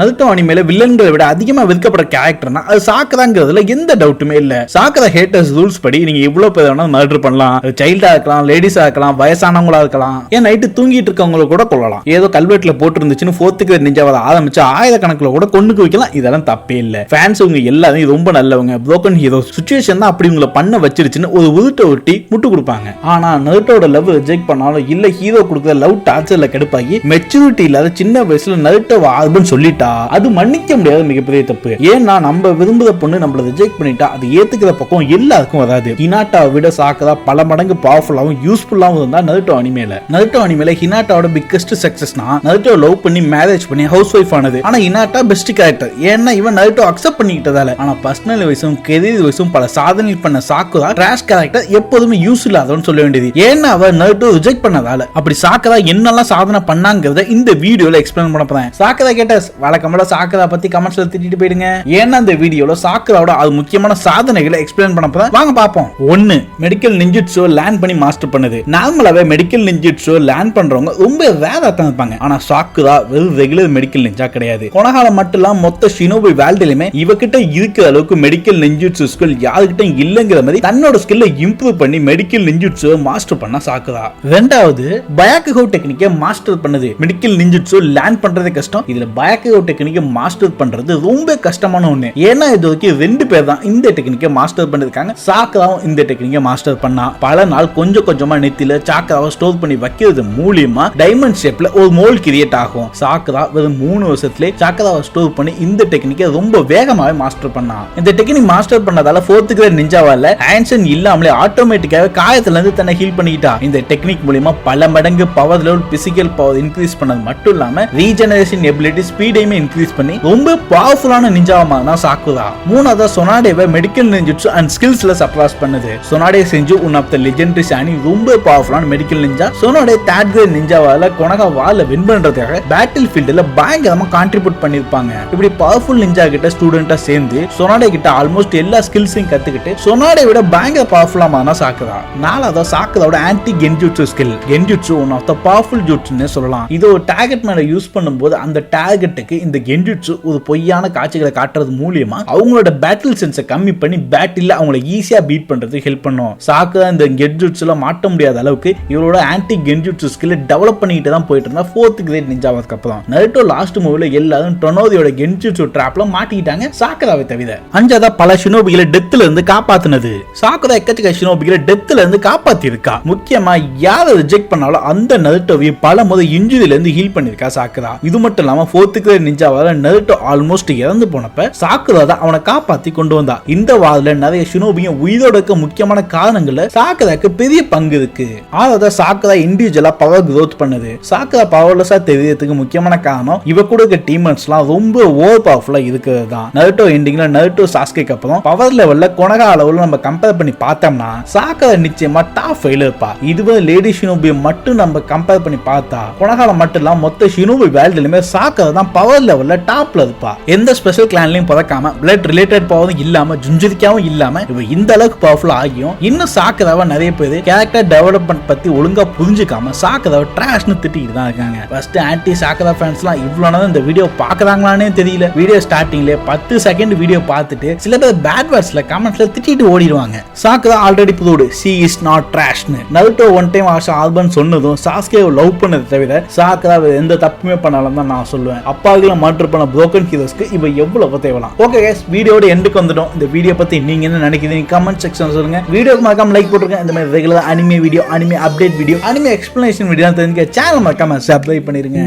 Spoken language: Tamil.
நருட்டோ அனிமேல வில்லன்களை விட அதிகமா விற்கப்படுற கேரக்டர்னா அது சாக்கதாங்கிறதுல எந்த டவுட்டுமே இல்ல. சாக்கதா ஹேட்டர்ஸ் ரூல்ஸ் படி நீங்க எவ்வளவு பேர் வேணா மர்டர் பண்ணலாம். சைல்டா இருக்கலாம் லேடிஸா இருக்கலாம் வயசானவங்களா இருக்கலாம். ஏன் நைட்டு தூங்கிட்டு இருக்கவங்கள கூட கொள்ளலாம் ஏதோ கல்வெட்டுல போட்டு இருந்துச்சுன்னு போர்த்துக்கு நிஞ்சாவதை ஆரம்பிச்சு ஆயிரக்கணக்கில் கூட கொண்டுக்கு வைக்கலாம். இதெல்லாம் தப்பே இல்ல. ஃபேன்ஸ் உங்க எல்லாரும் ரொம்ப நல்லவங்க. புரோக்கன் ஹீரோ சுச்சுவேஷன் தான் அப்படி உங்களை பண்ண வச்சிருச்சுன்னு ஒரு உருட்டை ஒட்டி முட்டு கொடுப்பாங்க. ஆனா நருட்டோட லவ் ரிஜெக்ட் பண்ணாலும் இல்ல ஹீரோ கொடுக்குற லவ் டார்ச்சர்ல கடுப்பாகி மெச்சூரிட்டி இல்லாத சின்ன வயசுல நருட்டோ ஆல்பம் சொல்லிட்டு அது மன்னிக்க முடியாத மிகப்பெரிய தப்பு. ஏன்னா நம்ம விரும்புற பொண்ணு நம்மள ரிஜெக்ட் பண்ணிட்டா அது ஏத்துக்கிற பக்கம் எல்லாருக்கும் வராது. ஹினாட்டாவை விட சாக்கதா பல மடங்கு பவர்ஃபுல்லாகவும் யூஸ்ஃபுல்லாவும் இருந்தா நருட்டோ அனிமேல. நருட்டோ அனிமேல ஹினாட்டாவோட பிக்கஸ்ட் சக்சஸ்னா நருட்டோ லவ் பண்ணி மேரேஜ் பண்ணி ஹவுஸ் ஒய்ஃப் ஆனது. ஆனா ஹினாட்டா பெஸ்ட் கேரக்டர் ஏன்னா இவன் நருட்டோ அக்செப்ட் பண்ணிக்கிட்டதால. ஆனா பர்சனல் வயசும் கெரியர் வயசும் பல சாதனை பண்ண சாக்குதா டிராஷ் கேரக்டர் எப்போதுமே யூஸ் இல்லாதவன்னு சொல்ல வேண்டியது. ஏன்னா அவன் நருட்டோ ரிஜெக்ட் பண்ணதால. அப்படி சாக்கதா என்னெல்லாம் சாதனை பண்ணாங்கிறத இந்த வீடியோல எக்ஸ்பிளைன் பண்ண போறேன். சாக்கதா கேட்ட வழக்கம்போல சாக்கரா பத்தி கமெண்ட்ஸ்ல திட்டிட்டு போயிடுங்க. ஏன்னா இந்த வீடியோல சாக்கராவோட அது முக்கியமான சாதனைகளை எக்ஸ்பிளைன் பண்ண போறேன் வாங்க பாப்போம் ஒன்னு மெடிக்கல் நிஞ்சிட்ஸோ லேர்ன் பண்ணி மாஸ்டர் பண்ணுது. நார்மலாவே மெடிக்கல் நிஞ்சிட்ஸோ லேர்ன் பண்றவங்க ரொம்ப வேற தான் இருப்பாங்க. ஆனா சாக்குதா வெறும் ரெகுலர் மெடிக்கல் நிஞ்சா கிடையாது. கொனகால மட்டும் இல்லாம மொத்த ஷினோபி வேல்டிலுமே இவகிட்ட இருக்கிற அளவுக்கு மெடிக்கல் நிஞ்சிட்ஸு ஸ்கில் யாருக்கிட்ட இல்லங்கிற மாதிரி தன்னோட ஸ்கில்ல இம்ப்ரூவ் பண்ணி மெடிக்கல் நிஞ்சிட்ஸோ மாஸ்டர் பண்ண சாக்குதா. ரெண்டாவது பயாக்குகோ டெக்னிக்கை மாஸ்டர் பண்ணது. மெடிக்கல் நிஞ்சிட்ஸோ லேர்ன் பண்றது கஷ்டம். இதுல பயாக்குகோ டெக்னிக்கை மாஸ்டர் பண்றது ரொம்ப கஷ்டமான ஒண்ணு. ஏன்னா இது வரைக்கும் ரெண்டு பேர் தான் இந்த டெக்னிக்கை மாஸ்டர் பண்ணிருக்காங்க. சாக்கராவும் இந்த டெக்னிக்கை மாஸ்டர் பண்ணா பல நாள் கொஞ்சம் கொஞ்சமா நெத்தில சாக்கராவை ஸ்டோர் பண்ணி வைக்கிறது மூலியமா டைமண்ட் ஷேப்ல ஒரு மோல் கிரியேட் ஆகும். சாக்கரா வெறும் மூணு வருஷத்துல சாக்கராவை ஸ்டோர் பண்ணி இந்த டெக்னிக்கை ரொம்ப வேகமாவே மாஸ்டர் பண்ணா. இந்த டெக்னிக் மாஸ்டர் பண்ணதால ஃபோர்த் கிரேட் நிஞ்சாவால ஆன்சன் இல்லாமலே ஆட்டோமேட்டிக்காக காயத்துல இருந்து தன்னை ஹீல் பண்ணிக்கிட்டா இந்த டெக்னிக் மூலியமா பல மடங்கு power level physical power increase பண்ணது மட்டும் இல்லாம ரீஜெனரேஷன் எபிலிட்டி ஸ்பீடையுமே இன்க்ரீஸ் பண்ணி ரொம்ப பவர்ஃபுல்லான நிஞ்சாவா தான் சாக்குதா? மூணாவதா சொனாடேவை மெடிக்கல் நிஞ்சிட்ஸு அண்ட் ஸ்கில்ஸ்ல சப்ராஸ் பண்ணுது. சொனாடே செஞ்சு ஒன் ஆஃப் த லெஜெண்டரி சாணி ரொம்ப பவர்ஃபுல்லான medical ninja Tsunade third great நிஞ்சாவால கொனகா வால வின் பண்றதுக்காக பேட்டில் ஃபீல்டுல பயங்கரமா கான்ட்ரிபியூட் பண்ணிருப்பாங்க. இப்படி பவர்ஃபுல் நிஞ்சா கிட்ட ஸ்டூடெண்டா சேர்ந்து சொனாடே கிட்ட ஆல்மோஸ்ட் எல்லா ஸ்கில்ஸையும் கத்துக்கிட்டு சொனாடே விட பயங்கர பவர்ஃபுல்லா மாறினா சாக்குதா? நாலாவதா சாக்குதாவோட anti kenjutsu skill kenjutsu one of the powerful ஜூட்ஸ்னு சொல்லலாம். இது ஒரு டார்கெட் மேல யூஸ் பண்ணும்போது அந்த டார்கெட்டுக்கு இந்த கென்ஜுட்சு ஒரு பொய்யான காட்சிகளை காட்டுறது மூலியமா அவங்களோட பேட்டில் சென்ஸை கம்மி பண்ணி பேட்டில் அவங்கள ஈஸியா பீட் பண்றதுக்கு ஹெல்ப் பண்ணும். சாக்குதா இந்த கென்ஜுட்ஸ்ல மாட்ட முடியாத அளவுக்கு இவரோட ஆன்டி கென்ஜுட்சு ஸ்கில் டெவலப் பண்ணிட்டு தான் போயிட்டு இருந்தா ஃபோர்த் கிரேட் நிஞ்சாவதுக்கு அப்புறம். நருட்டோ லாஸ்ட் மூவில எல்லாரும் டொனோதியோட கென்ஜுட்சு ட்ராப்ல மாட்டிக்கிட்டாங்க சாக்குதாவை தவிர. அஞ்சாவதா பல ஷினோபிகளை டெத்துல இருந்து காப்பாத்துனது. சாக்குதா எக்கச்சக்க ஷினோபிகளை டெத்ல இருந்து காப்பாத்தி இருக்கா முக்கியமா யாரை ரிஜெக்ட் பண்ணாலும் அந்த நருட்டோவையும் பல முறை இன்ஜுரியில இருந்து ஹீல் பண்ணிருக்கா சாக்குதா. இது மட்டும் இல்லாம ஃபோர்த்து கிரேட் நிஞ்சாவால நருட்டோ ஆல்மோஸ்ட் இறந்து போனப்ப சாக்குதா தான் அவனை காப்பாத்தி கொண்டு வந்தா. இந்த வாரத்துல நிறைய ஷினோபியும் உயிரோட இருக்க முக்கியமான காரணங்கள்ல சாக்குதாக்கு பெரிய பங்கு இருக்கு. ஆறாவதா சாக்குதா இண்டிவிஜுவலா பவர் க்ரோத் பண்ணுது. சாக்குதா பவர்லெஸ்ஸா தெரியறதுக்கு முக்கியமான காரணம் இவ கூட இருக்க டீமர்ஸ்லாம் ரொம்ப ஓவர் பவர்ஃபுல்லா இருக்கிறது தான் நருட்டோ எண்டிங்ல நருட்டோ சாஸ்கேக்கு அப்புறம் பவர் லெவல்ல கொனகா அளவுல நம்ம கம்பேர் பண்ணி பார்த்தோம்னா சாக்கரை நிச்சயமா டாப் ஃபைல இருப்பா. இதுவே லேடி ஷினோபியை மட்டும் நம்ம கம்பேர் பண்ணி பார்த்தா கொனகால மட்டும் இல்லாம மொத்த ஷினோபி வேல்டுலயுமே சாக்கரை தான் பவர் லெவல்ல டாப்ல இருப்பா. எந்த ஸ்பெஷல் கிளான்லயும் பதக்காம பிளட் ரிலேட்டட் பவரும் இல்லாம ஜுஞ்சுதிக்காவும் இல்லாம இவ இந்த அளவுக்கு பவர்ஃபுல் ஆகியும் இன்னும் சாக்கதாவை நிறைய பேர் கேரக்டர் டெவலப்மெண்ட் பத்தி ஒழுங்கா புரிஞ்சுக்காம சாக்கதாவை ட்ராஷ்னு திட்டிட்டு தான் இருக்காங்க. ஃபர்ஸ்ட் ஆன்டி சாக்கதா ஃபேன்ஸ்லாம் இவ்வளவு நேரம் இந்த வீடியோ பாக்குறாங்களானே தெரியல. வீடியோ ஸ்டார்டிங்ல பத்து செகண்ட் வீடியோ பார்த்துட்டு சில பேர் பேட் வேர்ட்ஸ்ல கமெண்ட்ஸ்ல திட்டிட்டு ஓடிடுவாங்க. சாக்குதா ஆல்ரெடி புதோடு சி இஸ் நாட் ட்ராஷ்னு நல்டோ ஒன் டைம் ஆஷா ஆல்பன் சொன்னதும் சாஸ்கே லவ் பண்ணதை தவிர சாக்குதா எந்த தப்புமே பண்ணாலும் தான் நான் சொல்லுவேன். அப்பா டாலர்களை மாற்றப்போன புரோக்கன் ஹீரோஸ்க்கு இவ எவ்வளவு தேவலாம்? ஓகே கேஸ் வீடியோட எண்டுக்கு வந்துட்டோம். இந்த வீடியோ பத்தி நீங்க என்ன நினைக்கிறீங்க? கமெண்ட் செக்ஷன் சொல்லுங்க. வீடியோ மறக்காம லைக் போட்டுருங்க. இந்த மாதிரி regular anime video anime update video anime explanation video தெரிஞ்சுக்க சேனல் மறக்காம சப்ஸ்கிரைப் பண்ணிருங்க.